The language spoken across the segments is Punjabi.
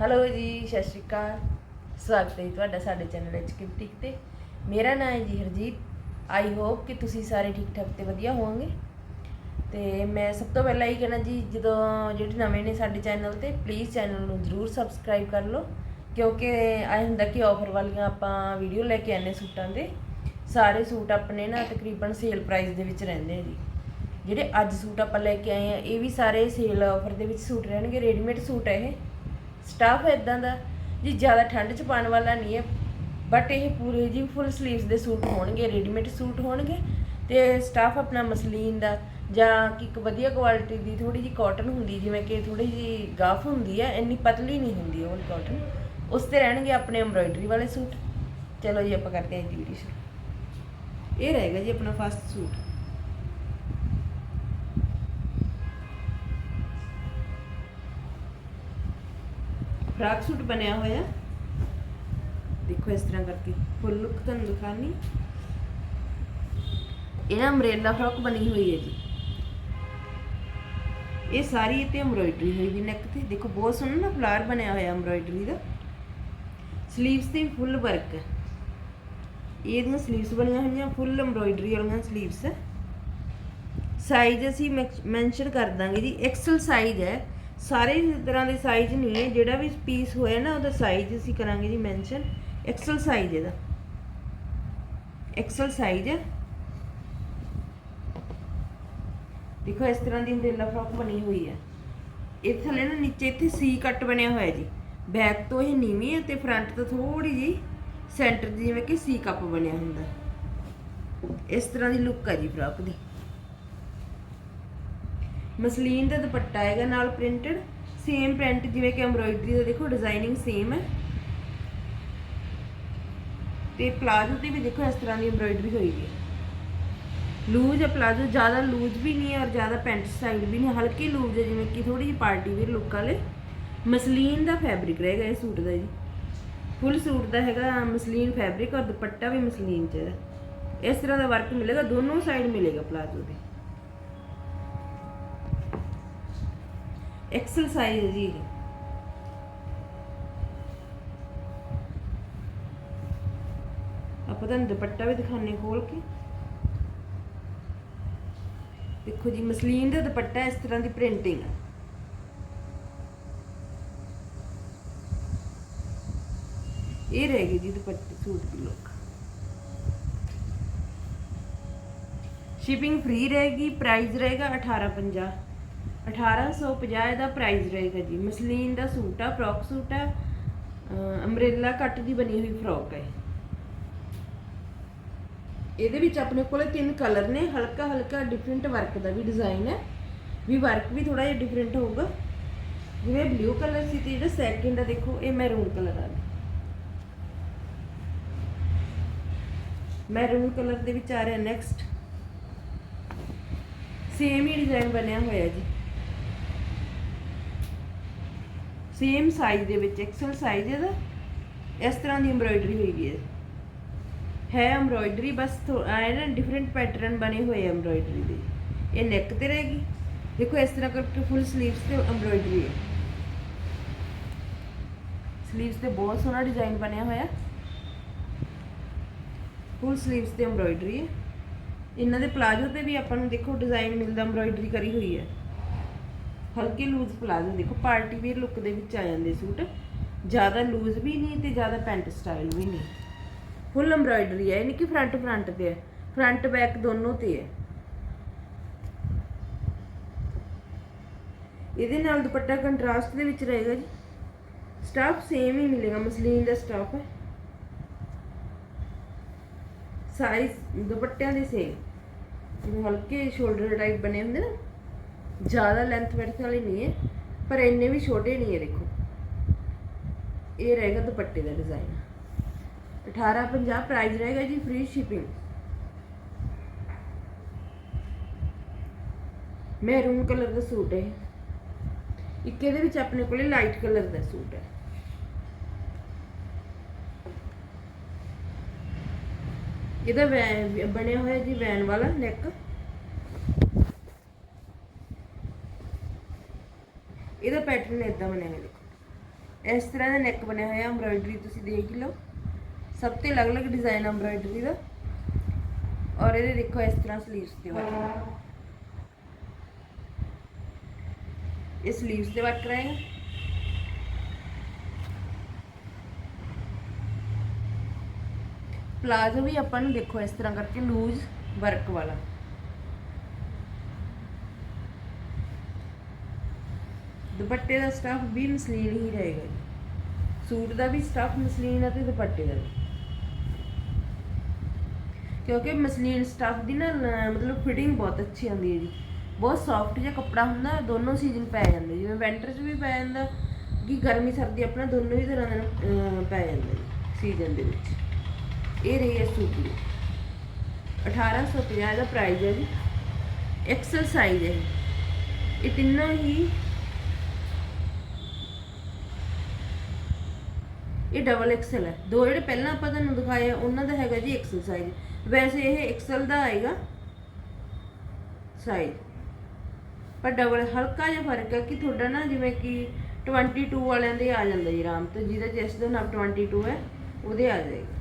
ਹੈਲੋ ਜੀ, ਸਤਿ ਸ਼੍ਰੀ ਅਕਾਲ। ਸਵਾਗਤ ਹੈ ਜੀ ਤੁਹਾਡਾ ਸਾਡੇ ਚੈਨਲ ਵਿੱਚ ਕਿਪਟਿਕ ਤੇ। ਮੇਰਾ ਨਾਮ ਹੈ ਜੀ ਹਰਜੀਤ। ਆਈ ਹੋਪ ਕਿ ਤੁਸੀਂ ਸਾਰੇ ਠੀਕ ਠਾਕ ਤੇ ਵਧੀਆ ਹੋਵੋਗੇ। ਤੇ ਮੈਂ ਸਭ ਤੋਂ ਪਹਿਲਾਂ ਇਹ ਕਹਿਣਾ ਜੀ, ਜਦੋਂ ਜਿਹੜੇ ਨਵੇਂ ਨੇ ਸਾਡੇ ਚੈਨਲ ਤੇ ਪਲੀਜ਼ ਚੈਨਲ ਨੂੰ ਜਰੂਰ ਸਬਸਕ੍ਰਾਈਬ ਕਰ ਲਓ। ਕਿਉਂਕਿ ਆਏ ਹੁੰਦਾ ਕਿ ਆਫਰ ਵਾਲੀਆਂ ਆਪਾਂ ਵੀਡੀਓ ਲੈ ਕੇ ਆਨੇ ਸੂਟਾਂ ਦੇ ਸਾਰੇ ਸੂਟ ਆਪਣੇ ਨਾ ਤਕਰੀਬਨ ਸੇਲ ਪ੍ਰਾਈਸ ਦੇ ਵਿੱਚ ਰਹਿੰਦੇ ਆ ਜੀ। ਜਿਹੜੇ ਅੱਜ ਸੂਟ ਆਪਾਂ ਲੈ ਕੇ ਆਏ ਆ, ਇਹ ਵੀ ਸਾਰੇ ਸੇਲ ਆਫਰ ਦੇ ਵਿੱਚ ਸੂਟ ਰਹਿਣਗੇ ਰੈਡੀਮੇਡ ਸੂਟ ਹੈ ਇਹ। ਸਟਾਫ ਇਦਾਂ ਦਾ, ਜੀ ਜ਼ਿਆਦਾ ਠੰਡ ਚ ਪਾਉਣ ਵਾਲਾ ਨਹੀਂ ਹੈ ਬਟ ਇਹ ਪੂਰੇ ਜੀ ਫੁੱਲ ਸਲੀਵਸ ਦੇ ਸੂਟ ਹੋਣਗੇ ਰੈਡੀਮੇਡ ਸੂਟ ਹੋਣਗੇ, ਤੇ ਸਟਾਫ ਆਪਣਾ ਮਸਲੀਨ ਦਾ ਜਾਂ ਕਿ ਇੱਕ ਵਧੀਆ ਕੁਆਲਿਟੀ ਦੀ ਥੋੜੀ ਜੀ ਕਾਟਨ ਹੁੰਦੀ, ਜਿਵੇਂ ਕਿ ਥੋੜੀ ਜੀ ਗਾਫ ਹੁੰਦੀ ਹੈ, ਇੰਨੀ ਪਤਲੀ ਨਹੀਂ ਹੁੰਦੀ ਉਹ ਕਾਟਨ ਉਸ ਤੇ ਰਹਿਣਗੇ ਆਪਣੇ ਐਮਬ੍ਰਾਇਡਰੀ ਵਾਲੇ ਸੂਟ। ਚਲੋ ਜੀ ਆਪਾਂ ਕਰਦੇ ਹਾਂ ਜੀ ਵੀਡੀਓ ਸ਼ੁਰੂ। ਇਹ ਰਹੇਗਾ ਜੀ ਆਪਣਾ ਫਸਟ ਸੂਟ। ਫਰਾਕ ਸੂਟ ਬਣਿਆ ਹੋਇਆ। ਦੇਖੋ ਇਸ ਤਰ੍ਹਾਂ ਕਰਕੇ ਫੁੱਲ ਲੁੱਕ ਤੁਹਾਨੂੰ ਦਿਖਾਣੀ ਇਹ ਅੰਬ੍ਰੇਲਾ ਫਰਾਕ ਬਣੀ ਹੋਈ ਹੈ ਜੀ। ਇਹ ਸਾਰੀ ਤੇ ਐਮਬ੍ਰੋਇਡਰੀ ਹੋਈ ਵੀ ਨੈਕ ਤੇ। ਦੇਖੋ ਬਹੁਤ ਸੋਹਣਾ ਨਾ ਫਲਾਰ ਬਣਿਆ ਹੋਇਆ ਐਮਬ੍ਰੋਇਡਰੀ ਦਾ। ਸਲੀਵਸ ਤੇ ਫੁੱਲ ਵਰਕ ਹੈ। ਇਹਦੀਆਂ ਸਲੀਵਸ ਬਣੀਆਂ ਹੋਈਆਂ ਫੁੱਲ ਐਮਬ੍ਰੋਇਡਰੀ ਵਾਲੀਆਂ ਸਲੀਵਸ ਹੈ। ਸਾਈਜ਼ ਅਸੀਂ ਮੈਂਸ਼ਨ ਕਰ ਦਾਂਗੇ ਜੀ। ਐਕਸਲ ਸਾਈਜ਼ ਹੈ। ਸਾਰੇ ਤਰ੍ਹਾਂ ਦੇ ਸਾਈਜ਼ ਨਹੀਂ ਹੈ, ਜਿਹੜਾ ਵੀ ਪੀਸ ਹੋਇਆ ਨਾ, ਉਹਦਾ ਸਾਈਜ਼ ਅਸੀਂ ਕਰਾਂਗੇ ਜੀ ਮੈਂਸ਼ਨ ਐਕਸਲ ਸਾਈਜ਼ ਇਹਦਾ। ਐਕਸਲ ਸਾਈਜ਼ ਹੈ। ਦੇਖੋ, ਇਸ ਤਰ੍ਹਾਂ ਦੀ ਅੰਬ੍ਰੇਲਾ ਫਰੋਕ ਬਣੀ ਹੋਈ ਹੈ। ਇਹ ਥੱਲੇ ਨਾ ਨੀਚੇ ਇੱਥੇ ਸੀ ਕੱਟ ਬਣਿਆ ਹੋਇਆ ਜੀ। ਬੈਕ ਤੋਂ ਇਹ ਨੀਵੀਂ ਹੈ ਤੇ ਫਰੰਟ ਤੋਂ ਥੋੜੀ ਜੀ ਸੈਂਟਰ ਦੀ ਜਿਵੇਂ ਕਿ ਸੀ ਕੱਪ ਬਣਿਆ ਹੁੰਦਾ। ਇਸ ਤਰ੍ਹਾਂ ਦੀ ਲੁੱਕ ਹੈ ਜੀ ਫਰੋਕ ਦੀ। ਮਸਲੀਨ ਦਾ ਦੁਪੱਟਾ ਹੈਗਾ ਨਾਲ ਪ੍ਰਿੰਟਡ ਸੇਮ ਪ੍ਰਿੰਟ ਜਿਵੇਂ ਕਿ ਐਮਬ੍ਰੋਇਡਰੀ ਦਾ ਦੇਖੋ ਡਿਜ਼ਾਈਨਿੰਗ ਸੇਮ ਹੈ। ਤੇ ਪਲਾਜ਼ੋ ਤੇ ਵੀ ਦੇਖੋ, ਇਸ ਤਰ੍ਹਾਂ ਦੀ ਐਮਬ੍ਰੋਇਡਰੀ ਹੋਈ ਹੈ। ਲੂਜ਼ ਹੈ ਪਲਾਜ਼ੋ ਜ਼ਿਆਦਾ ਲੂਜ਼ ਵੀ ਨਹੀਂ ਹੈ ਔਰ ਜ਼ਿਆਦਾ ਪੈਂਟ ਸਾਈਡ ਵੀ ਨਹੀਂ ਹਲਕੀ ਲੂਜ਼ ਹੈ, ਜਿਵੇਂ ਕਿ ਥੋੜੀ ਜਿਹੀ ਪਾਰਟੀ ਵੇਅਰ ਲੁੱਕ ਵਾਲੇ। ਮਸਲੀਨ ਦਾ ਫੈਬਰਿਕ ਰਹੇਗਾ ਇਹ ਸੂਟ ਦਾ ਜੀ। ਫੁੱਲ ਸੂਟ ਦਾ ਹੈਗਾ ਮਸਲੀਨ ਫੈਬਰਿਕ ਔਰ ਦੁਪੱਟਾ ਵੀ ਮਸਲੀਨ ਚ ਹੈ। ਇਸ ਤਰ੍ਹਾਂ ਦਾ ਵਰਕ ਮਿਲੇਗਾ, ਦੋਨੋਂ ਸਾਈਡ ਮਿਲੇਗਾ ਪਲਾਜ਼ੋ ਦੇ। ਐਕਸਲ ਜੀ। ਆਪਾਂ ਤੁਹਾਨੂੰ ਦੁਪੱਟਾ ਵੀ ਦਿਖਾਣੇ ਖੋਲ ਕੇ। ਦੇਖੋ ਜੀ, ਮਸਲੀਨ ਦਾ ਦੁਪੱਟਾ ਇਸ ਤਰ੍ਹਾਂ ਦੀ ਪ੍ਰਿੰਟਿੰਗ ਹੈ ਇਹ ਰਹੇਗੀ ਜੀ ਦੁਪੱਟੇ, ਸੂਟ ਦੀ ਲੁੱਕ ਸ਼ਿਪਿੰਗ ਫ੍ਰੀ ਰਹੇਗੀ ਪ੍ਰਾਈਸ ਰਹੇਗਾ 1850 1850 ਦਾ ਪ੍ਰਾਈਸ ਰਹੇਗਾ ਜੀ। ਮਸਲੀਨ ਦਾ ਸੂਟ ਆ ਫਰੋਕ ਸੂਟ ਆ ਅੰਬ੍ਰੇਲਾ ਕੱਟ ਦੀ ਬਣੀ ਹੋਈ ਫਰੋਕ ਹੈ ਇਹਦੇ ਵਿੱਚ ਆਪਣੇ ਕੋਲੇ ਤਿੰਨ ਕਲਰ ਨੇ ਹਲਕਾ ਹਲਕਾ ਡਿਫਰੈਂਟ ਵਰਕ ਦਾ ਵੀ ਡਿਜ਼ਾਈਨ ਹੈ। ਵੀ ਵਰਕ ਵੀ ਥੋੜਾ ਜਿਹਾ ਡਿਫਰੈਂਟ ਹੋਊਗਾ। ਜਿਵੇਂ ਬਲੂ ਕਲਰ ਸੀ ਤੇ ਜਿਹੜਾ ਸੈਕਿੰਡ ਆ, ਦੇਖੋ, ਇਹ ਮੈਰੂਨ ਕਲਰ ਆ। ਮੈਰੂਨ ਕਲਰ ਦੇ ਵਿੱਚ ਆ ਰਿਹਾ ਨੈਕਸਟ ਸੇਮ ਹੀ ਡਿਜ਼ਾਈਨ ਬਣਿਆ ਹੋਇਆ ਜੀ। ਸੇਮ ਸਾਈਜ਼ ਦੇ ਵਿੱਚ ਐਕਸਲ ਸਾਈਜ਼ ਇਹਦਾ, ਇਸ ਤਰ੍ਹਾਂ ਦੀ ਐਮਬ੍ਰੋਇਡਰੀ ਹੋਈ ਵੀ ਹੈ। ਹੈ ਐਮਬ੍ਰੋਇਡਰੀ ਬਸ ਆਏ ਨਾ ਡਿਫਰੈਂਟ ਪੈਟਰਨ ਬਣੇ ਹੋਏ ਐਮਬ੍ਰੋਇਡਰੀ ਦੇ। ਇਹ ਨੈਕ ਤੇ ਰਹੇਗੀ ਦੇਖੋ ਇਸ ਤਰ੍ਹਾਂ ਕਰਕੇ ਫੁੱਲ ਸਲੀਵਸ ਤੇ ਐਮਬ੍ਰੋਇਡਰੀ ਹੈ। ਸਲੀਵਸ ਤੇ ਬਹੁਤ ਸੋਹਣਾ ਡਿਜ਼ਾਈਨ ਬਣਿਆ ਹੋਇਆ। ਫੁੱਲ ਸਲੀਵਸ ਤੇ ਐਮਬ੍ਰੋਇਡਰੀ ਹੈ। ਇਹਨਾਂ ਦੇ ਪਲਾਜ਼ੋ ਤੇ ਵੀ ਆਪਾਂ ਨੂੰ ਦੇਖੋ ਡਿਜ਼ਾਈਨ ਮਿਲਦਾ ਐਮਬ੍ਰੋਇਡਰੀ ਕਰੀ ਹੋਈ ਹੈ। ਹਲਕੇ ਲੂਜ਼ ਪਲਾਜ਼ੋ ਦੇਖੋ, ਪਾਰਟੀ ਵੇਅਰ ਲੁੱਕ ਦੇ ਵਿੱਚ ਆ ਜਾਂਦੇ ਸੂਟ। ਜ਼ਿਆਦਾ ਲੂਜ਼ ਵੀ ਨਹੀਂ ਤੇ ਜ਼ਿਆਦਾ ਪੈਂਟ ਸਟਾਈਲ ਵੀ ਨਹੀਂ। ਫੁੱਲ ਐਮਬ੍ਰੋਇਡਰੀ ਹੈ ਯਾਨੀ ਕਿ ਫਰੰਟ ਫਰੰਟ ਤੇ ਹੈ ਫਰੰਟ ਬੈਕ ਦੋਨੋਂ ਤੇ ਹੈ ਇਹਦੇ ਨਾਲ ਦੁਪੱਟਾ ਕੰਟਰਾਸਟ ਦੇ ਵਿੱਚ ਰਹੇਗਾ ਜੀ। ਸਟਾਫ ਸੇਮ ਹੀ ਮਿਲੇਗਾ, ਮਸਲੀਨ ਦਾ ਸਟਾਫ ਹੈ। ਸਾਈਜ਼ ਦੁਪੱਟਿਆਂ ਦੇ ਸੇਮ ਹਲਕੇ ਸ਼ੋਲਡਰ ਟਾਈਪ ਬਣੇ ਹੁੰਦੇ ਨਾ ਜ਼ਿਆਦਾ ਲੈਂਥ ਬੈਠ ਵਾਲੀ ਨਹੀਂ ਹੈ, ਪਰ ਇੰਨੇ ਵੀ ਛੋਟੇ ਨਹੀਂ ਹੈ, ਦੇਖੋ। ਇਹ ਰਹੇਗਾ ਦੁਪੱਟੇ ਦਾ ਡਿਜ਼ਾਈਨ 1850 ਪ੍ਰਾਈਸ ਰਹੇਗਾ ਜੀ ਫ੍ਰੀ ਸ਼ਿਪਿੰਗ ਮੈਰੂਨ ਕਲਰ ਦਾ ਸੂਟ ਹੈ ਇੱਕ ਇਹਦੇ ਵਿੱਚ ਆਪਣੇ ਕੋਲੇ ਲਾਈਟ ਕਲਰ ਦਾ ਸੂਟ ਹੈ। ਇਹਦਾ ਵੈ- ਬਣਿਆ ਹੋਇਆ ਜੀ ਵੈਨ ਵਾਲਾ ਨੈਕ ਇਹਦਾ ਪੈਟਰਨ ਇਦਾਂ ਬਣਿਆ ਹੋਇਆ ਦੇਖੋ। ਇਸ ਤਰ੍ਹਾਂ ਦਾ ਨੈਕ ਬਣਿਆ ਹੋਇਆ ਐਮਬ੍ਰਾਇਡਰੀ ਤੁਸੀਂ ਦੇਖ ਹੀ ਲਓ। ਸਭ ਤੇ ਅਲੱਗ-ਅਲੱਗ ਡਿਜ਼ਾਈਨ ਐਮਬ੍ਰਾਇਡਰੀ ਦਾ। ਔਰ ਇਹਦੇ ਦੇਖੋ ਇਸ ਤਰ੍ਹਾਂ ਸਲੀਵਸ ਤੇ ਵਰਕ ਇਹ ਸਲੀਵਸ ਤੇ ਵਰਕ ਰਹੇਗਾ ਪਲਾਜ਼ੋ ਵੀ ਆਪਾਂ ਨੂੰ ਦੇਖੋ ਇਸ ਤਰ੍ਹਾਂ ਕਰਕੇ ਲੂਜ਼ ਵਰਕ ਵਾਲਾ। ਦੁਪੱਟੇ ਦਾ ਸਟਫ ਵੀ ਮਸਲੀਨ ਹੀ ਰਹੇਗਾ ਜੀ। ਸੂਟ ਦਾ ਵੀ ਸਟਫ ਮਸਲੀਨ ਅਤੇ ਦੁਪੱਟੇ ਦਾ ਵੀ। ਕਿਉਂਕਿ ਮਸਲੀਨ ਸਟਫ ਦੀ ਨਾ ਮਤਲਬ ਫਿਟਿੰਗ ਬਹੁਤ ਅੱਛੀ ਆਉਂਦੀ ਹੈ ਜੀ। ਬਹੁਤ ਸੌਫਟ ਜਿਹਾ ਕੱਪੜਾ ਹੁੰਦਾ, ਦੋਨੋਂ ਸੀਜ਼ਨ ਪੈ ਜਾਂਦੇ। ਜਿਵੇਂ ਵਿੰਟਰ 'ਚ ਵੀ ਪੈ ਜਾਂਦਾ, ਕਿ ਗਰਮੀ, ਸਰਦੀ ਆਪਣਾ ਦੋਨੋਂ ਹੀ ਤਰ੍ਹਾਂ ਦਾ ਪੈ ਜਾਂਦਾ ਜੀ ਸੀਜ਼ਨ ਦੇ ਵਿੱਚ। ਇਹ ਰਹੀ ਹੈ ਸੂਟ ਦੀ। 1850 ਦਾ ਪ੍ਰਾਈਸ ਹੈ ਜੀ। ਐਕਸਲ ਸਾਈਜ਼ ਹੈ ਇਹ। ਇਹ ਤਿੰਨੋਂ ਹੀ ਇਹ ਡਬਲ ਐਕਸਲ ਹੈ। ਦੋ ਜਿਹੜੇ ਪਹਿਲਾਂ ਆਪਾਂ ਤੁਹਾਨੂੰ ਦਿਖਾਏ ਆ, ਉਹਨਾਂ ਦਾ ਹੈਗਾ ਜੀ ਐਕਸਲ ਸਾਈਜ਼ ਵੈਸੇ ਇਹ ਐਕਸਲ ਦਾ ਆਏਗਾ ਸਾਈਜ਼ ਪਰ ਡਬਲ ਹਲਕਾ ਜਿਹਾ ਫ਼ਰਕ ਹੈ ਕਿ ਤੁਹਾਡਾ ਨਾ ਜਿਵੇਂ ਕਿ 22 ਵਾਲਿਆਂ ਦੇ ਆ ਜਾਂਦਾ ਜੀ ਆਰਾਮ ਤੋਂ। ਜਿਹਦਾ ਚੈਸਟ ਦਾ ਨਾਪ 22 ਹੈ, ਉਹਦੇ ਆ ਜਾਏਗਾ।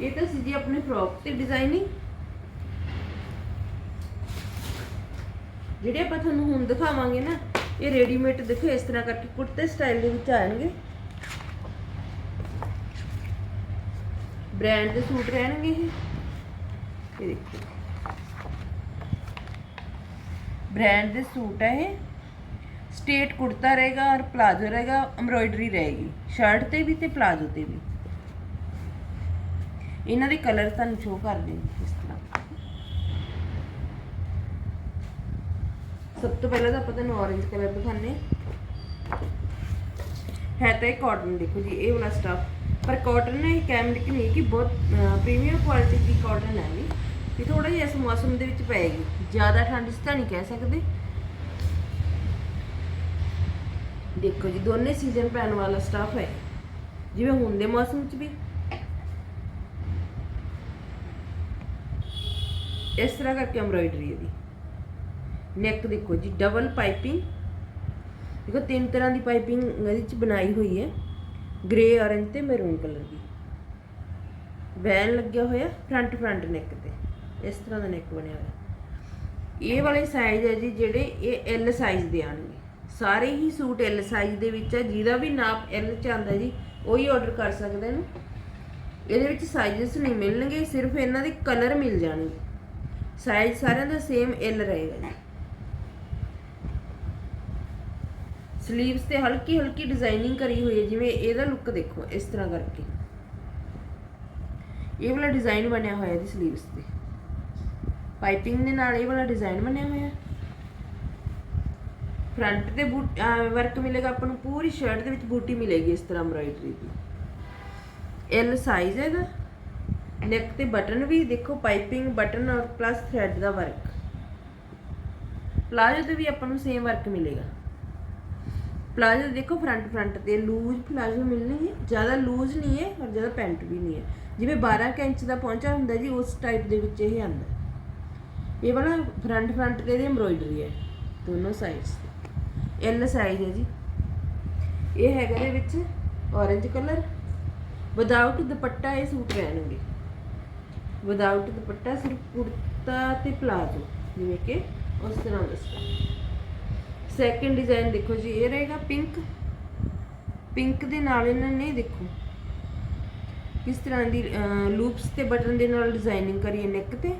ਇਹ ਤਾਂ ਸੀ ਜੀ ਆਪਣੇ ਫਰੋਕ ਤੇ ਡਿਜ਼ਾਈਨਿੰਗ ਜਿਹੜੇ ਆਪਾਂ ਤੁਹਾਨੂੰ ਹੁਣ ਦਿਖਾਵਾਂਗੇ ਨਾ ਇਹ ਰੈਡੀਮੇਡ ਦੇਖੋ, ਇਸ ਤਰ੍ਹਾਂ ਕਰਕੇ ਕੁੜਤੇ ਸਟਾਈਲ ਦੇ ਵਿੱਚ ਆਣਗੇ। ਬ੍ਰਾਂਡ ਦੇ ਸੂਟ ਰਹਿਣਗੇ ਇਹ। ਇਹ ਦੇਖੋ। ਬ੍ਰਾਂਡ ਦੇ ਸੂਟ ਹੈ ਇਹ। ਸਟੇਟ ਕੁੜਤਾ ਰਹੇਗਾ ਔਰ ਪਲਾਜ਼ੋ ਰਹੇਗਾ ਐਮਬ੍ਰੋਇਡਰੀ ਰਹੇਗੀ। ਸ਼ਰਟ ਤੇ ਵੀ ਤੇ ਪਲਾਜ਼ੋ ਤੇ ਵੀ। ਇਹਨਾਂ ਦੇ ਕਲਰ ਤੁਹਾਨੂੰ ਸ਼ੋ ਕਰ ਦੇਣਗੇ ਇਸ ਤਰ੍ਹਾਂ। ਸਭ ਤੋਂ ਪਹਿਲਾਂ ਤਾਂ ਆਪਾਂ ਤੁਹਾਨੂੰ orange ਕਲਰ ਦਿਖਾਣੇ ਹੈ। ਤਾਂ ਇਹ ਕਾਟਨ ਦੇਖੋ ਜੀ, ਇਹ ਵਾਲਾ ਸਟਫ ਪਰ ਕਾਟਨ ਇਹ ਕੈਮਰਿਕ ਨਹੀਂ ਕਿ ਬਹੁਤ ਪ੍ਰੀਮੀਅਮ ਕੁਆਲਿਟੀ ਦੀ ਕਾਟਨ ਹੈ ਇਹ। ਇਹ ਥੋੜਾ ਜਿਹਾ ਇਸ ਮੌਸਮ ਦੇ ਵਿੱਚ ਪਏਗੀ। ਜ਼ਿਆਦਾ ਠੰਡ 'ਚ ਤਾਂ ਨਹੀਂ ਕਹਿ ਸਕਦੇ। ਦੇਖੋ ਜੀ, ਦੋਨੇ ਸੀਜ਼ਨ ਪੈਣ ਵਾਲਾ ਸਟਫ ਹੈ। ਜਿਵੇਂ ਹੁਣ ਦੇ ਮੌਸਮ 'ਚ ਵੀ। ਇਸ ਤਰ੍ਹਾਂ ਕਰਕੇ ਐਮਬ੍ਰਾਇਡਰੀ ਇਹਦੀ। ਨੈਕ ਦੇਖੋ ਜੀ ਡਬਲ ਪਾਈਪਿੰਗ ਦੇਖੋ, ਤਿੰਨ ਤਰ੍ਹਾਂ ਦੀ ਪਾਈਪਿੰਗ ਇਹਦੇ ਚ ਬਣਾਈ ਹੋਈ ਹੈ। ਗ੍ਰੇ ਔਰੰਜ ਤੇ ਮੈਰੂਨ ਕਲਰ ਦੀ। ਵੈਨ ਲੱਗਿਆ ਹੋਇਆ ਫਰੰਟ ਫਰੰਟ ਨੈਕ ਤੇ। ਇਸ ਤਰ੍ਹਾਂ ਦਾ ਨੈਕ ਬਣਿਆ ਹੋਇਆ। ਇਹ ਵਾਲੇ ਸਾਈਜ਼ ਹੈ ਜੀ, ਜਿਹੜੇ ਇਹ ਐਲ ਸਾਈਜ਼ ਦੇ ਆਣਗੇ ਸਾਰੇ ਹੀ ਸੂਟ ਐਲ ਸਾਈਜ਼ ਦੇ ਵਿੱਚ ਹੈ। ਜਿਹਦਾ ਵੀ ਨਾਪ ਐਲ ਚ ਆਂਦਾ ਜੀ, ਉਹੀ ਆਰਡਰ ਕਰ ਸਕਦੇ ਨੇ। ਇਹਦੇ ਵਿੱਚ ਸਾਈਜ਼ਸ ਨਹੀਂ ਮਿਲਣਗੇ, ਸਿਰਫ ਇਹਨਾਂ ਦੇ ਕਲਰ ਮਿਲ ਜਾਣਗੇ। ਸਾਈਜ਼ ਸਾਰਿਆਂ ਦਾ ਸੇਮ ਐਲ ਰਹੇਗਾ ਜੀ। ਸਲੀਵਸ ਤੇ ਹਲਕੀ ਹਲਕੀ ਡਿਜ਼ਾਈਨਿੰਗ ਕਰੀ ਹੋਈ ਹੈ, ਜਿਵੇਂ ਇਹਦਾ ਲੁੱਕ ਦੇਖੋ, ਇਸ ਤਰ੍ਹਾਂ ਕਰਕੇ। ਇਹ ਵਾਲਾ ਡਿਜ਼ਾਈਨ ਬਣਿਆ ਹੋਇਆ ਇਹਦੀ ਸਲੀਵਸ ਤੇ। ਪਾਈਪਿੰਗ ਦੇ ਨਾਲ ਇਹ ਵਾਲਾ ਡਿਜ਼ਾਈਨ ਬਣਿਆ ਹੋਇਆ। ਫਰੰਟ ਤੇ ਵਰਕ ਮਿਲੇਗਾ, ਆਪਾਂ ਨੂੰ ਪੂਰੀ ਸ਼ਰਟ ਦੇ ਵਿੱਚ ਬੂਟੀ ਮਿਲੇਗੀ ਇਸ ਤਰ੍ਹਾਂ ਐਮਬ੍ਰਾਇਡਰੀ ਦੀ। ਐਲ ਸਾਈਜ਼ ਹੈ ਇਹਦਾ। ਨੈਕ ਤੇ ਬਟਨ ਵੀ, ਦੇਖੋ ਪਾਈਪਿੰਗ ਬਟਨ ਔਰ ਪਲੱਸ ਥ੍ਰੈਡ ਦਾ ਵਰਕ ਪਲਾਜੋ ਤੇ ਵੀ ਆਪਾਂ ਨੂੰ ਸੇਮ ਵਰਕ ਮਿਲੇਗਾ। ਪਲਾਜੋ ਦੇਖੋ ਫਰੰਟ ਫਰੰਟ ਤੇ ਲੂਜ਼ ਪਲਾਜੋ ਮਿਲਣਗੇ ਜ਼ਿਆਦਾ ਲੂਜ਼ ਨਹੀਂ ਹੈ ਔਰ ਜ਼ਿਆਦਾ ਪੈਂਟ ਵੀ ਨਹੀਂ ਹੈ। ਜਿਵੇਂ 12 ਕੁ ਇੰਚ ਦਾ ਪਹੁੰਚਾ ਹੁੰਦਾ ਜੀ, ਉਸ ਟਾਈਪ ਦੇ ਵਿੱਚ ਇਹ ਆਂਦਾ ਇਹ ਵਾਲਾ ਫਰੰਟ ਫਰੰਟ ਤੇ ਇਹਦੀ ਐਮਬ੍ਰੋਇਡਰੀ ਹੈ, ਦੋਨੋਂ ਸਾਈਡਸ ਤੇ। ਐਲ ਸਾਈਜ਼ ਹੈ ਜੀ। ਇਹ ਹੈਗਾ ਦੇ ਵਿੱਚ orange ਕਲਰ ਵਿਦਆਊਟ ਦੁਪੱਟਾ ਇਹ ਸੂਟ ਰਹਿਣਗੇ ਵਿਦਆਊਟ ਦੁਪੱਟਾ ਸਿਰਫ ਕੁੜਤਾ ਤੇ ਪਲਾਜ਼ੋ। ਜਿਵੇਂ ਕਿ ਉਸ ਤਰ੍ਹਾਂ ਦੱਸਦਾ ਸੈਕਿੰਡ ਡਿਜ਼ਾਈਨ ਦੇਖੋ ਜੀ, ਇਹ ਰਹੇਗਾ ਪਿੰਕ ਪਿੰਕ ਦੇ ਨਾਲ ਇਹਨਾਂ ਨੇ ਦੇਖੋ, ਕਿਸ ਤਰ੍ਹਾਂ ਦੀ ਲੂਪਸ ਤੇ ਬਟਨ ਦੇ ਨਾਲ ਡਿਜ਼ਾਈਨਿੰਗ ਕਰੀ ਹੈ ਨੈਕ ਤੇ।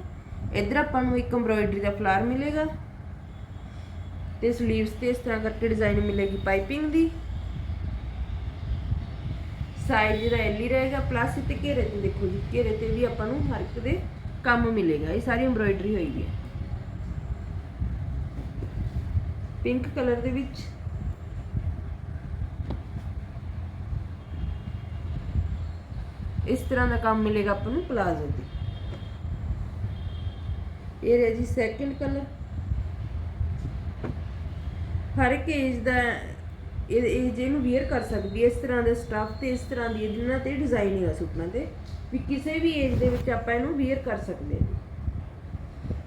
ਇਧਰ ਆਪਾਂ ਨੂੰ ਇੱਕ ਐਮਬ੍ਰੋਇਡਰੀ ਦਾ ਫਲਾਰ ਮਿਲੇਗਾ। ਤੇ ਸਲੀਵਸ ਤੇ ਇਸ ਤਰ੍ਹਾਂ ਕਰਕੇ ਡਿਜ਼ਾਈਨ ਮਿਲੇਗੀ ਪਾਈਪਿੰਗ ਦੀ। ਸਾਈਜ਼ ਜਿਹੜਾ ਐਲੀ ਰਹੇਗਾ ਪਲੱਸ ਤੇ ਘੇਰੇ ਤੇ ਦੇਖੋ ਜੀ, ਘੇਰੇ ਤੇ ਵੀ ਆਪਾਂ ਨੂੰ ਹਰ ਇੱਕ ਦੇ ਕੰਮ ਮਿਲੇਗਾ। ਇਹ ਸਾਰੀ ਐਮਬ੍ਰੋਇਡਰੀ ਹੋਈ ਹੈ। ਪਿੰਕ ਕਲਰ ਦੇ ਵਿੱਚ। ਇਸ ਤਰ੍ਹਾਂ ਦਾ ਕੰਮ ਮਿਲੇਗਾ ਆਪਾਂ ਨੂੰ ਪਲਾਜ਼ੋ ਤੇ। ਇਹ ਰਿਹਾ ਜੀ ਸੈਕਿੰਡ ਕਲਰ ਹਰ ਇੱਕ ਏਜ ਦਾ ਇਹ ਇਹ ਜਿਹਨੂੰ ਵੀਅਰ ਕਰ ਸਕਦੀ ਹੈ ਇਸ ਤਰ੍ਹਾਂ ਦੇ ਸਟਫ ਤੇ, ਇਸ ਤਰ੍ਹਾਂ ਦੀ ਇਹਨਾਂ ਤੇ ਡਿਜ਼ਾਈਨਿੰਗ ਆ ਸੂਟਾਂ ਤੇ। ਵੀ ਕਿਸੇ ਵੀ ਏਜ ਦੇ ਵਿੱਚ ਆਪਾਂ ਇਹਨੂੰ ਵੀਅਰ ਕਰ ਸਕਦੇ ਹਾਂ।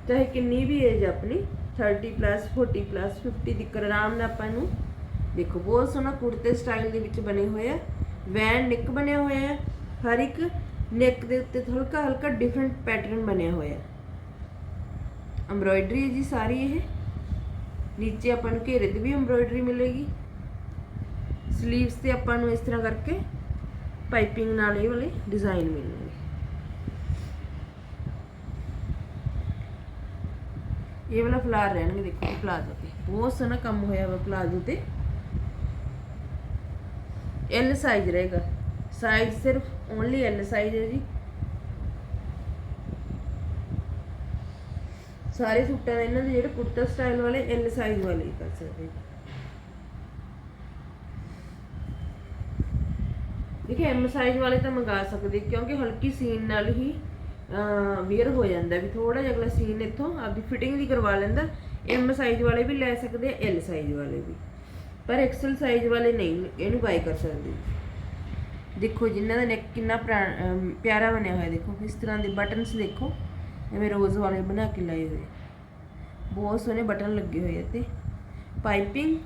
ਚਾਹੇ ਕਿੰਨੀ ਵੀ ਏਜ ਆਪਣੀ। 30 ਪਲੱਸ 40 ਪਲੱਸ 50 ਤੱਕ ਆਰਾਮ ਨਾਲ ਆਪਾਂ ਨੂੰ ਦੇਖੋ, ਬਹੁਤ ਸੋਹਣਾ ਕੁੜਤੇ ਸਟਾਈਲ ਦੇ ਵਿੱਚ ਬਣੇ ਹੋਏ ਆ। ਵੈਨ ਨਿੱਕ ਬਣਿਆ ਹੋਇਆ ਹੈ ਹਰ ਇੱਕ ਨੈਕ ਦੇ ਉੱਤੇ ਹਲਕਾ ਹਲਕਾ ਡਿਫਰੈਂਟ ਪੈਟਰਨ ਬਣਿਆ ਹੋਇਆ ਹੈ ਐਮਬ੍ਰੋਇਡਰੀ ਹੈ ਜੀ ਸਾਰੀ ਇਹ। ਨੀਚੇ ਆਪਾਂ ਨੂੰ ਘੇਰੇ ਤੇ ਵੀ ਐਮਬ੍ਰੋਇਡਰੀ ਮਿਲੇਗੀ। ਸਲੀਵਸ ਤੇ ਆਪਾਂ ਨੂੰ ਇਸ ਤਰ੍ਹਾਂ ਕਰਕੇ ਪਾਈਪਿੰਗ ਨਾਲ ਇਹ ਵਾਲੇ ਡਿਜ਼ਾਈਨ ਮਿਲਣਗੇ। ਇਹ ਵਾਲਾ ਫਲਾਰ ਰਹਿਣਗੇ, ਦੇਖੋ ਪਲਾਜ਼ੋ ਤੇ। ਬਹੁਤ ਸੋਹਣਾ ਕੰਮ ਹੋਇਆ ਵਾ ਪਲਾਜ਼ੋ ਤੇ। ਐਲ ਸਾਈਜ਼ ਰਹੇਗਾ। ਸਾਈਜ਼ ਸਿਰਫ ਓਨਲੀ ਐਲ ਸਾਈਜ਼ ਹੈ ਜੀ। ਸਾਰੇ ਸੂਟਾਂ ਦਾ ਇਹਨਾਂ ਦੇ ਜਿਹੜੇ ਕੁੜਤਾ ਸਟਾਈਲ ਵਾਲੇ ਐਲ ਸਾਈਜ਼ ਵਾਲੇ ਕਰ ਸਕਦੇ ਦੇਖੇ ਐਮ ਸਾਈਜ਼ ਵਾਲੇ ਤਾਂ ਮੰਗਾ ਸਕਦੇ, ਕਿਉਂਕਿ ਹਲਕੀ ਸੀਨ ਨਾਲ ਹੀ ਵੇਅਰ ਹੋ ਜਾਂਦਾ ਵੀ ਥੋੜਾ ਜਿਹਾ ਅਗਲਾ ਸੀਨ ਇੱਥੋਂ ਆਪਦੀ ਫਿਟਿੰਗ ਦੀ ਕਰਵਾ ਲੈਂਦਾ ਐਮ ਸਾਈਜ਼ ਵਾਲੇ ਵੀ ਲੈ ਸਕਦੇ ਆ ਐਲ ਸਾਈਜ਼ ਵਾਲੇ ਵੀ। ਪਰ ਐਕਸਲ ਸਾਈਜ਼ ਵਾਲੇ ਨਹੀਂ, ਇਹਨੂੰ ਬਾਈ ਕਰ ਸਕਦੇ। ਦੇਖੋ ਜਿਨ੍ਹਾਂ ਦਾ ਨੈਕ ਕਿੰਨਾ ਪ੍ਰਾ- ਪਿਆਰਾ ਬਣਿਆ ਹੋਇਆ, ਦੇਖੋ, ਇਸ ਤਰ੍ਹਾਂ ਦੇ ਬਟਨਸ ਦੇਖੋ, ਐਵੇਂ ਰੋਜ਼ ਵਾਲੇ ਬਣਾ ਕੇ ਲਾਏ ਹੋਏ। ਬਹੁਤ ਸੋਹਣੇ ਬਟਨ ਲੱਗੇ ਹੋਏ ਆ ਤੇ ਪਾਈਪਿੰਗ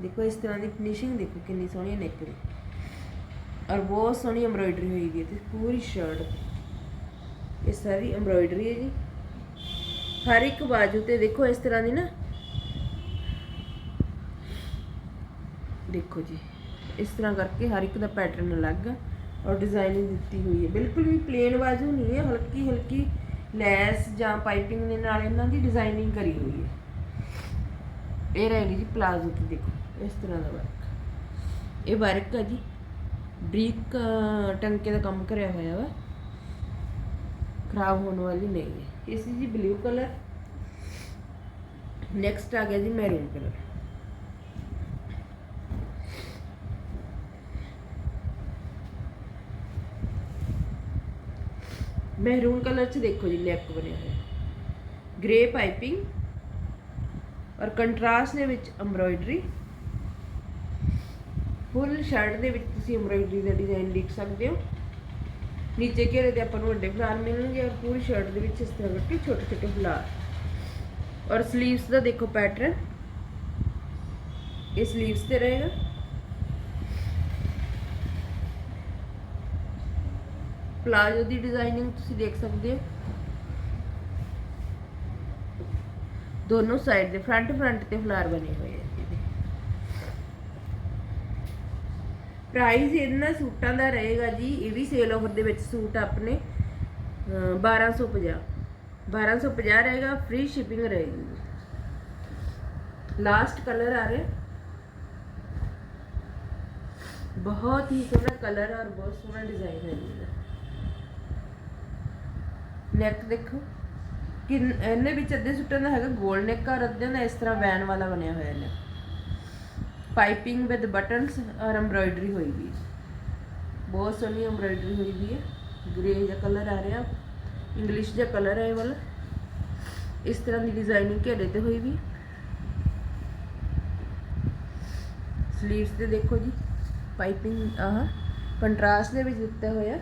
ਦੇਖੋ, ਇਸ ਤਰ੍ਹਾਂ ਦੀ ਫਿਨਿਸ਼ਿੰਗ ਦੇਖੋ, ਕਿੰਨੀ ਸੋਹਣੀ ਨੈਕ ਦੀ। ਔਰ ਬਹੁਤ ਸੋਹਣੀ ਐਮਬ੍ਰੋਇਡਰੀ ਹੋਈ ਵੀ ਤੇ ਪੂਰੀ ਸ਼ਰਟ ਇਹ ਸਾਰੀ ਐਮਬ੍ਰੋਇਡਰੀ ਹੈ ਜੀ। ਹਰ ਇੱਕ ਬਾਜੂ ਤੇ ਦੇਖੋ ਇਸ ਤਰ੍ਹਾਂ ਦੀ ਨਾ। ਦੇਖੋ ਜੀ, ਇਸ ਤਰ੍ਹਾਂ ਕਰਕੇ ਹਰ ਇੱਕ ਦਾ ਪੈਟਰਨ ਅਲੱਗ ਆ ਔਰ ਡਿਜ਼ਾਈਨਿੰਗ ਦਿੱਤੀ ਹੋਈ ਹੈ। ਬਿਲਕੁਲ ਵੀ ਪਲੇਨ ਬਾਜੂ ਨਹੀਂ ਹੈ, ਹਲਕੀ ਹਲਕੀ ਲੈਸ ਜਾਂ ਪਾਈਪਿੰਗ ਦੇ ਨਾਲ ਇਹਨਾਂ ਦੀ ਡਿਜ਼ਾਈਨਿੰਗ ਕਰੀ ਹੋਈ ਹੈ। ਇਹ ਰਹੇਗੀ ਜੀ ਪਲਾਜ਼ੋ ਤੇ ਦੇਖੋ, ਇਸ ਤਰ੍ਹਾਂ ਦਾ ਵਰਕ ਇਹ ਵਰਕ ਹੈ ਜੀ। ਬਰੀਕ ਟੰਕੇ ਦਾ ਕੰਮ ਕਰਿਆ ਹੋਇਆ ਵਾ। ਖਰਾਬ ਹੋਣ ਵਾਲੀ ਨਹੀਂ ਹੈ। ਇਸ ਜੀ ਬਲੂ ਕਲਰ ਨੈਕਸਟ ਆ ਗਿਆ ਜੀ ਮੈਰੂਨ ਕਲਰ ਮਹਿਰੂਨ ਕਲਰ ਚ ਦੇਖੋ ਜੀ ਨੈਕ ਬਣਿਆ ਹੋਇਆ। ਗ੍ਰੇ ਪਾਈਪਿੰਗ ਔਰ ਕੰਟਰਾਸਟ ਦੇ ਵਿੱਚ ਐਮਬ੍ਰੋਇਡਰੀ ਫੁੱਲ ਸ਼ਰਟ ਦੇ ਵਿੱਚ ਤੁਸੀਂ ਐਮਬ੍ਰੋਇਡਰੀ ਦਾ ਡਿਜ਼ਾਈਨ ਲਿਖ ਸਕਦੇ ਹੋ। ਨੀਚੇ ਘੇਰੇ ਤੇ ਆਪਾਂ ਨੂੰ ਵੱਡੇ ਫਲਾਰ ਮਿਲਣਗੇ ਔਰ ਪੂਰੀ ਸ਼ਰਟ ਦੇ ਵਿੱਚ ਇਸ ਤਰ੍ਹਾਂ ਕਰਕੇ ਛੋਟੇ ਛੋਟੇ ਫਲਾਰ ਔਰ ਸਲੀਵਸ ਦਾ ਦੇਖੋ ਪੈਟਰਨ ਇਹ ਸਲੀਵਸ ਤੇ ਰਹੇਗਾ। ਪਲਾਜੋ ਦੀ ਡਿਜ਼ਾਈਨਿੰਗ ਤੁਸੀਂ ਦੇਖ ਸਕਦੇ ਹੋ। ਦੋਨੋਂ ਸਾਈਡ ਦੇ ਫਰੰਟ ਫਰੰਟ ਤੇ ਫਲਾਰ ਬਣੇ ਹੋਏ ਆ ਇਹਦੇ ਪ੍ਰਾਈਸ ਇਹਨਾਂ ਸੂਟਾਂ ਦਾ ਰਹੇਗਾ ਜੀ ਇਹ ਵੀ ਸੇਲ ਆਫਰ ਦੇ ਵਿੱਚ ਸੂਟ ਆਪਣੇ ਅਹ, 1250 1250 ਰਹੇਗਾ ਫ੍ਰੀ ਸ਼ਿਪਿੰਗ ਰਹੇਗੀ ਲਾਸਟ ਕਲਰ ਆ ਰਿਹਾ। ਬਹੁਤ ਹੀ ਸੋਹਣਾ ਕਲਰ ਔਰ ਬਹੁਤ ਸੋਹਣਾ ਡਿਜ਼ਾਈਨ ਹੈ ਇਹਦਾ। ਨੈਕ ਦੇਖੋ। ਕਿ ਇਹਨੇ ਵਿੱਚ ਅੱਧੇ ਸੂਟਾਂ ਦਾ ਹੈਗਾ ਗੋਲ ਨੈਕ ਔਰ ਅੱਧੇ ਦਾ ਇਸ ਤਰ੍ਹਾਂ ਵੈਨ ਵਾਲਾ ਬਣਿਆ ਹੋਇਆ ਨੇ ਪਾਈਪਿੰਗ ਵਿਦ ਬਟਨਸ ਔਰ ਐਮਬ੍ਰੋਇਡਰੀ ਹੋਈ ਵੀ ਬਹੁਤ ਸੋਹਣੀ ਐਮਬ੍ਰੋਇਡਰੀ ਹੋਈ ਵੀ ਹੈ। ਗ੍ਰੇ ਜਿਹਾ ਕਲਰ ਆ ਰਿਹਾ। ਇੰਗਲਿਸ਼ ਜਿਹਾ ਕਲਰ ਹੈ ਇਹ ਵਾਲਾ। ਇਸ ਤਰ੍ਹਾਂ ਦੀ ਡਿਜ਼ਾਈਨਿੰਗ ਘੇਰੇ ਤੇ ਹੋਈ ਵੀ ਸਲੀਵਸ ਤੇ ਦੇਖੋ ਜੀ। ਪਾਈਪਿੰਗ ਆਹ ਕੰਟਰਾਸਟ ਦੇ ਵਿੱਚ ਦਿੱਤਾ ਹੋਇਆ।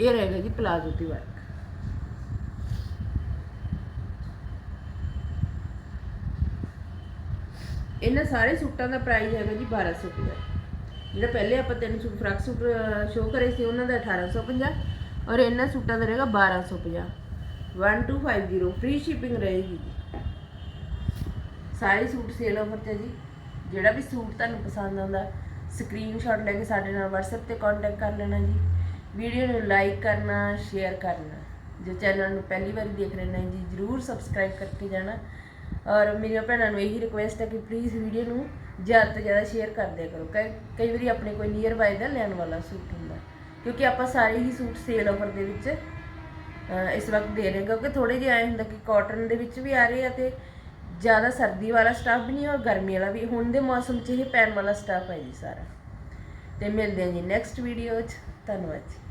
ਇਹ ਰਹੇਗਾ ਜੀ ਪਲਾਜ਼ੋ ਤੇ ਵਰਕ ਇਹਨਾਂ ਸਾਰੇ ਸੂਟਾਂ ਦਾ ਪ੍ਰਾਈਸ ਹੈਗਾ ਜੀ 1250 ਜਿਹੜਾ ਪਹਿਲੇ ਆਪਾਂ ਤਿੰਨ ਸੂਟ, ਫਰਾਕ ਸੂਟ ਸ਼ੋਅ ਕਰੇ ਸੀ, ਉਹਨਾਂ ਦਾ 1850 ਔਰ ਇਹਨਾਂ ਸੂਟਾਂ ਦਾ ਰਹੇਗਾ 1250 1250 ਫ੍ਰੀ ਸ਼ਿਪਿੰਗ ਰਹੇਗੀ ਜੀ। ਸਾਰੇ ਸੂਟ ਸੇਲ ਆਫਰ ਤੇ ਜੀ। ਜਿਹੜਾ ਵੀ ਸੂਟ ਤੁਹਾਨੂੰ ਪਸੰਦ ਆਉਂਦਾ ਸਕਰੀਨਸ਼ਾਟ ਲੈ ਕੇ ਸਾਡੇ ਨਾਲ WhatsApp ਤੇ ਕੰਟੈਕਟ ਕਰ ਲੈਣਾ ਜੀ। ਵੀਡੀਓ ਨੂੰ ਲਾਈਕ ਕਰਨਾ ਸ਼ੇਅਰ ਕਰਨਾ। ਜੋ ਚੈਨਲ ਨੂੰ ਪਹਿਲੀ ਵਾਰੀ ਦੇਖ ਰਹੇ ਨੇ ਜੀ, ਜਰੂਰ ਸਬਸਕ੍ਰਾਈਬ ਕਰਕੇ ਜਾਣਾ। ਔਰ ਮੇਰੀਆਂ ਭੈਣਾਂ ਨੂੰ ਇਹੀ ਰਿਕੁਐਸਟ ਹੈ ਕਿ ਪਲੀਜ਼ ਵੀਡੀਓ ਨੂੰ ਜ਼ਿਆਦਾ ਤੋਂ ਜ਼ਿਆਦਾ ਸ਼ੇਅਰ ਕਰ ਦਿਆ ਕਰੋ। ਕਈ ਕਈ ਵਾਰੀ ਆਪਣੇ ਕੋਈ ਨੀਅਰ ਬਾਈ ਦਾ ਲੈਣ ਵਾਲਾ ਸੂਟ ਹੁੰਦਾ। ਕਿਉਂਕਿ ਆਪਾਂ ਸਾਰੇ ਹੀ ਸੂਟ ਸੇਲ ਆਫਰ ਦੇ ਵਿੱਚ ਇਸ ਵਕਤ ਦੇ ਰਹੇ ਕਿਉਂਕਿ ਥੋੜੇ ਜਿਹਾ ਆਏ ਹੁੰਦਾ ਕਿ ਕਾਟਨ ਦੇ ਵਿੱਚ ਵੀ ਆ ਰਹੇ ਆ ਤੇ ਜ਼ਿਆਦਾ ਸਰਦੀ ਵਾਲਾ ਸਟਾਫ ਵੀ ਨਹੀਂ ਔਰ ਗਰਮੀ ਵਾਲਾ ਵੀ। ਹੁਣ ਦੇ ਮੌਸਮ 'ਚ ਇਹ ਪੈਣ ਵਾਲਾ ਸਟਾਫ ਹੈ ਜੀ ਸਾਰਾ। ਤੇ ਮਿਲਦੇ ਹਾਂ ਜੀ ਨੈਕਸਟ ਵੀਡੀਓ 'ਚ। ਧੰਨਵਾਦ ਜੀ।